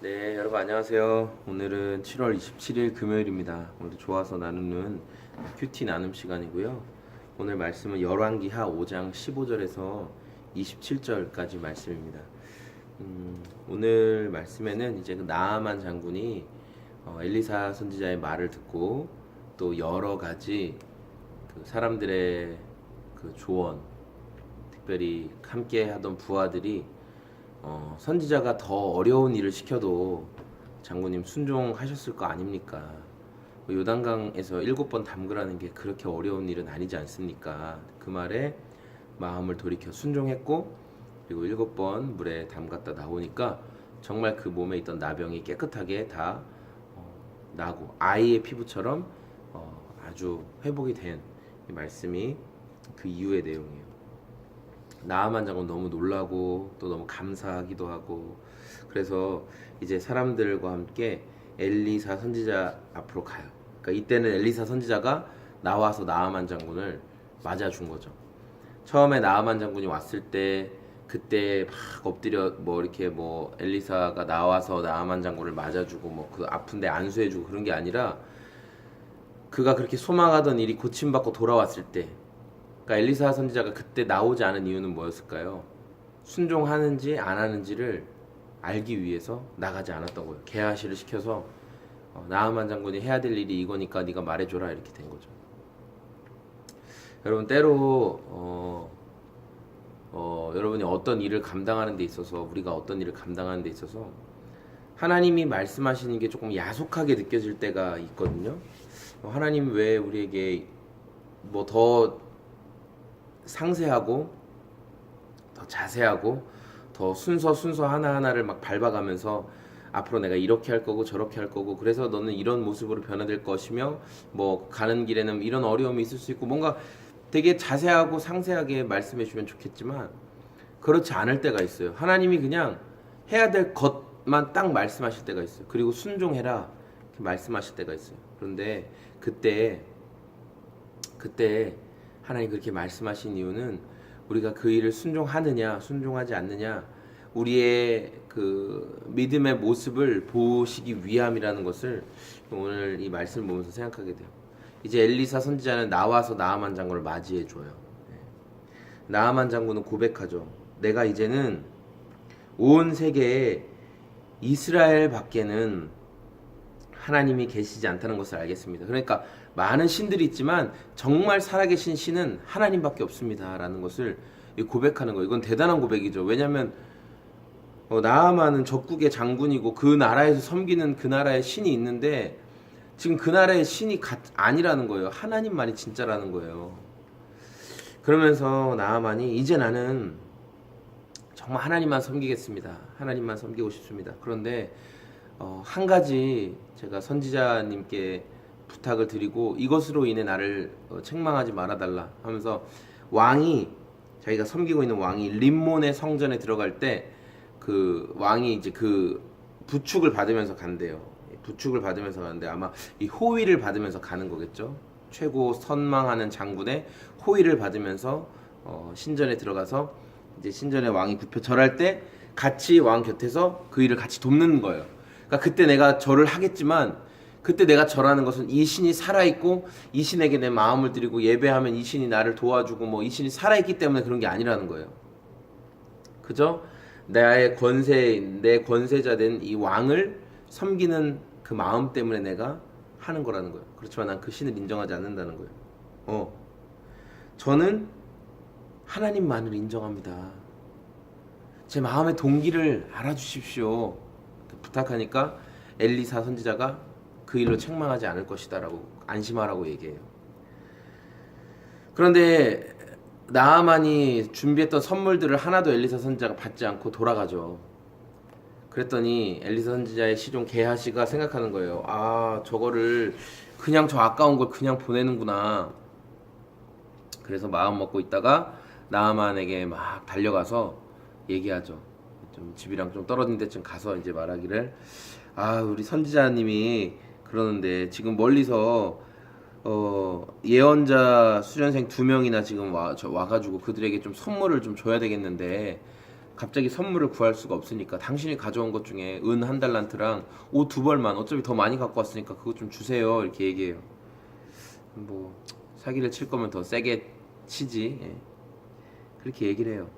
네, 여러분 안녕하세요. 오늘은 7월 27일 금요일입니다. 오늘도 좋아서 나누는 큐티 나눔 시간이고요. 오늘 말씀은 열왕기하 5장 15절에서 27절까지 말씀입니다. 음, 오늘 말씀에는 이제 그 나아만 장군이 어, 엘리사 선지자의 말을 듣고 또 여러 가지 그 사람들의 그 조언, 특별히 함께 하던 부하들이 어, 선지자가 더 어려운 일을 시켜도 장군님 순종하셨을 거 아닙니까? 뭐 요단강에서 일곱 번 담그라는 게 그렇게 어려운 일은 아니지 않습니까? 그 말에 마음을 돌이켜 순종했고 그리고 일곱 번 물에 담갔다 나오니까 정말 그 몸에 있던 나병이 깨끗하게 다 어, 나고 아이의 피부처럼 어, 아주 회복이 된이 말씀이 그 이후의 내용이에요. 나아만 장군 너무 놀라고 또 너무 감사하기도 하고 그래서 이제 사람들과 함께 엘리사 선지자 앞으로 가요. 그러니까 이때는 엘리사 선지자가 나와서 나아만 장군을 맞아준 거죠. 처음에 나아만 장군이 왔을 때 그때 막 엎드려 뭐 이렇게 뭐 엘리사가 나와서 나아만 장군을 맞아주고 뭐 그 아픈데 안수해주고 그런 게 아니라 그가 그렇게 소망하던 일이 고침받고 돌아왔을 때 그러니까 엘리사 선지자가 그때 나오지 않은 이유는 뭐였을까요? 순종하는지 안 하는지를 알기 위해서 나가지 않았던 거예요. 개하시를 시켜서 어, 나아만 장군이 해야 될 일이 이거니까 네가 말해줘라 이렇게 된 거죠. 여러분 때로 어, 어, 여러분이 어떤 일을 감당하는 데 있어서 우리가 어떤 일을 감당하는 데 있어서 하나님이 말씀하시는 게 조금 야속하게 느껴질 때가 있거든요. 어, 하나님 왜 우리에게 뭐 더 상세하고 더 자세하고 더 순서 순서 하나하나를 막 밟아가면서 앞으로 내가 이렇게 할 거고 저렇게 할 거고 그래서 너는 이런 모습으로 변화될 것이며 뭐 가는 길에는 이런 어려움이 있을 수 있고 뭔가 되게 자세하고 상세하게 말씀해 주면 좋겠지만 그렇지 않을 때가 있어요. 하나님이 그냥 해야 될 것만 딱 말씀하실 때가 있어요. 그리고 순종해라 이렇게 말씀하실 때가 있어요. 그런데 그때 그때 하나님 그렇게 말씀하신 이유는 우리가 그 일을 순종하느냐 순종하지 않느냐 우리의 그 믿음의 모습을 보시기 위함이라는 것을 오늘 이 말씀을 보면서 생각하게 돼요. 이제 엘리사 선지자는 나와서 나아만 장군을 맞이해 줘요. 네. 나아만 장군은 고백하죠. 내가 이제는 온 세계에 이스라엘 밖에는 하나님이 계시지 않다는 것을 알겠습니다. 그러니까 많은 신들이 있지만 정말 살아계신 신은 하나님밖에 없습니다라는 것을 고백하는 거예요. 이건 대단한 고백이죠. 왜냐하면 어, 나아만은 적국의 장군이고 그 나라에서 섬기는 그 나라의 신이 있는데 지금 그 나라의 신이 가, 아니라는 거예요. 하나님만이 진짜라는 거예요. 그러면서 나아만이 이제 나는 정말 하나님만 섬기겠습니다. 하나님만 섬기고 싶습니다. 그런데 어, 한 가지 제가 선지자님께 부탁을 드리고 이것으로 인해 나를 어, 책망하지 말아달라 하면서 왕이 자기가 섬기고 있는 왕이 림몬의 성전에 들어갈 때 그 왕이 이제 그 부축을 받으면서 간대요. 부축을 받으면서 가는데 아마 이 호위를 받으면서 가는 거겠죠. 최고 선망하는 장군의 호위를 받으면서 어, 신전에 들어가서 이제 신전에 왕이 굽혀 절할 때 같이 왕 곁에서 그 일을 같이 돕는 거예요. 그러니까 그때 내가 절을 하겠지만 그때 내가 절하는 것은 이 신이 살아있고 이 신에게 내 마음을 드리고 예배하면 이 신이 나를 도와주고 뭐 이 신이 살아있기 때문에 그런 게 아니라는 거예요. 그죠? 나의 권세, 내 권세자 된 이 왕을 섬기는 그 마음 때문에 내가 하는 거라는 거예요. 그렇지만 난 그 신을 인정하지 않는다는 거예요. 어. 저는 하나님만을 인정합니다. 제 마음의 동기를 알아주십시오. 부탁하니까 엘리사 선지자가 그 일로 책망하지 않을 것이다라고 안심하라고 얘기해요. 그런데 나아만이 준비했던 선물들을 하나도 엘리사 선지자가 받지 않고 돌아가죠. 그랬더니 엘리사 선지자의 시종 게하시가 생각하는 거예요. 아 저거를 그냥 저 아까운 걸 그냥 보내는구나. 그래서 마음 먹고 있다가 나아만에게 막 달려가서 얘기하죠. 좀 집이랑 좀 떨어진 데쯤 가서 이제 말하기를 아 우리 선지자님이 그러는데 지금 멀리서 어 예언자 수련생 두 명이나 지금 와 저 와가지고 그들에게 좀 선물을 좀 줘야 되겠는데 갑자기 선물을 구할 수가 없으니까 당신이 가져온 것 중에 은 한 달란트랑 옷 두 벌만 어차피 더 많이 갖고 왔으니까 그거 좀 주세요 이렇게 얘기해요. 뭐 사기를 칠 거면 더 세게 치지 예. 그렇게 얘기를 해요.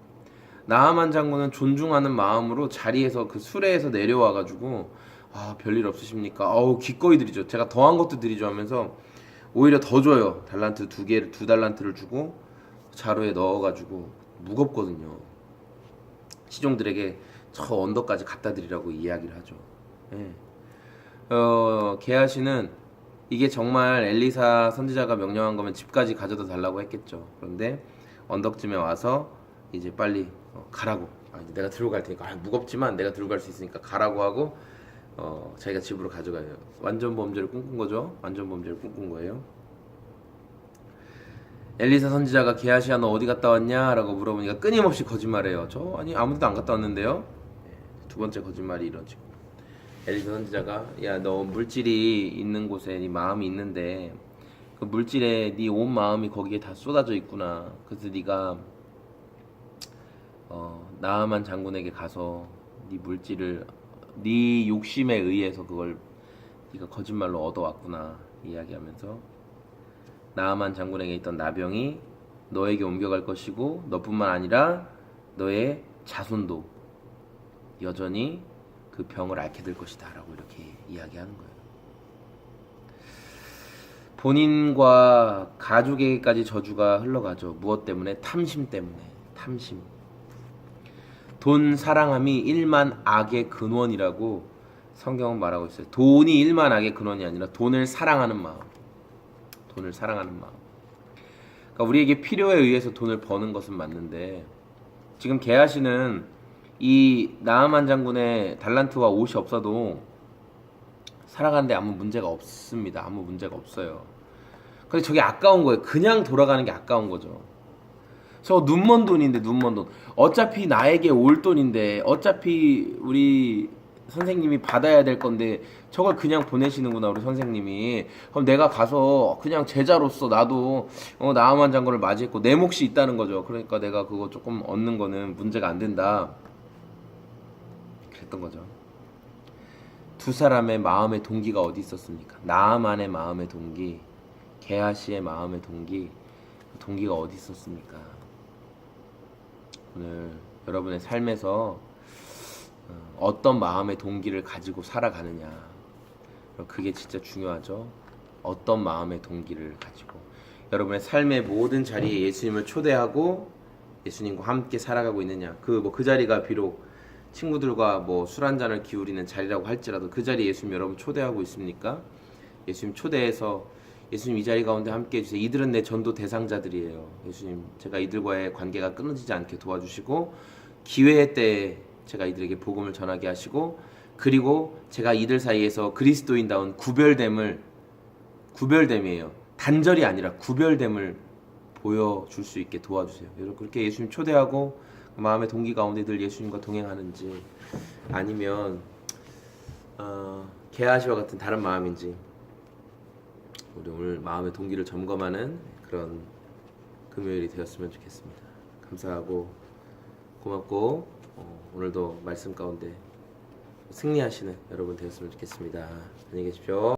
나하만 장군은 존중하는 마음으로 자리에서 그 수레에서 내려와 가지고 아 별일 없으십니까? 어우 기꺼이 드리죠. 제가 더한 것도 드리죠 하면서 오히려 더 줘요. 달란트 두 개를 두 달란트를 주고 자루에 넣어가지고 무겁거든요. 시종들에게 저 언덕까지 갖다 드리라고 이야기를 하죠. 예. 어, 게하시는 이게 정말 엘리사 선지자가 명령한 거면 집까지 가져다 달라고 했겠죠. 그런데 언덕쯤에 와서 이제 빨리 어, 가라고. 아, 내가 들고 갈 테니까 아, 무겁지만 내가 들고 갈 수 있으니까 가라고 하고 어, 자기가 집으로 가져가요. 완전 범죄를 꿈꾼 거죠. 완전 범죄를 꿈꾼 거예요. 엘리사 선지자가 게하시야 너 어디 갔다 왔냐 라고 물어보니까 끊임없이 거짓말해요. 저 아니 아무데도 안 갔다 왔는데요. 예, 두 번째 거짓말이 이러죠. 엘리사 선지자가 야 너 물질이 있는 곳에 네 마음이 있는데 그 물질에 네 온 마음이 거기에 다 쏟아져 있구나. 그래서 네가 어, 나아만 장군에게 가서 네 물질을 네 욕심에 의해서 그걸 네가 거짓말로 얻어왔구나 이야기하면서 나아만 장군에게 있던 나병이 너에게 옮겨갈 것이고 너뿐만 아니라 너의 자손도 여전히 그 병을 앓게 될 것이다 라고 이렇게 이야기하는 거예요. 본인과 가족에게까지 저주가 흘러가죠. 무엇 때문에? 탐심 때문에. 탐심. 돈 사랑함이 일만 악의 근원이라고 성경은 말하고 있어요. 돈이 일만 악의 근원이 아니라 돈을 사랑하는 마음. 돈을 사랑하는 마음. 그러니까 우리에게 필요에 의해서 돈을 버는 것은 맞는데 지금 게하시는 이 나아만 장군의 달란트와 옷이 없어도 살아가는데 아무 문제가 없습니다. 아무 문제가 없어요. 근데 저게 아까운 거예요. 그냥 돌아가는 게 아까운 거죠. 저 눈먼 돈인데 눈먼 돈. 어차피 나에게 올 돈인데 어차피 우리 선생님이 받아야 될 건데 저걸 그냥 보내시는구나 우리 선생님이. 그럼 내가 가서 그냥 제자로서 나도 어, 나아만 장군을 맞이했고 내 몫이 있다는 거죠. 그러니까 내가 그거 조금 얻는 거는 문제가 안 된다. 그랬던 거죠. 두 사람의 마음의 동기가 어디 있었습니까? 나만의 마음의 동기, 게하시의 마음의 동기, 그 동기가 어디 있었습니까? 오늘 여러분의 삶에서 어, 어떤 마음의 동기를 가지고 살아가느냐, 그게 진짜 중요하죠. 어떤 마음의 동기를 가지고 여러분의 삶의 모든 자리에 예수님을 초대하고 예수님과 함께 살아가고 있느냐, 그 뭐 그 자리가 비록 친구들과 뭐 술 한 잔을 기울이는 자리라고 할지라도 그 자리에 예수님 여러분 초대하고 있습니까? 예수님 초대해서 예수님 이 자리 가운데 함께 해주세요. 이들은 내 전도 대상자들이에요. 예수님 제가 이들과의 관계가 끊어지지 않게 도와주시고 기회 때 제가 이들에게 복음을 전하게 하시고 그리고 제가 이들 사이에서 그리스도인다운 구별됨을 구별됨이에요. 단절이 아니라 구별됨을 보여줄 수 있게 도와주세요. 여러분 그렇게 예수님 초대하고 마음의 동기 가운데 늘 예수님과 동행하는지 아니면 어, 개아시와 같은 다른 마음인지 우리 오늘 마음의 동기를 점검하는 그런 금요일이 되었으면 좋겠습니다. 감사하고 고맙고 어, 오늘도 말씀 가운데 승리하시는 여러분 되었으면 좋겠습니다. 안녕히 계십시오.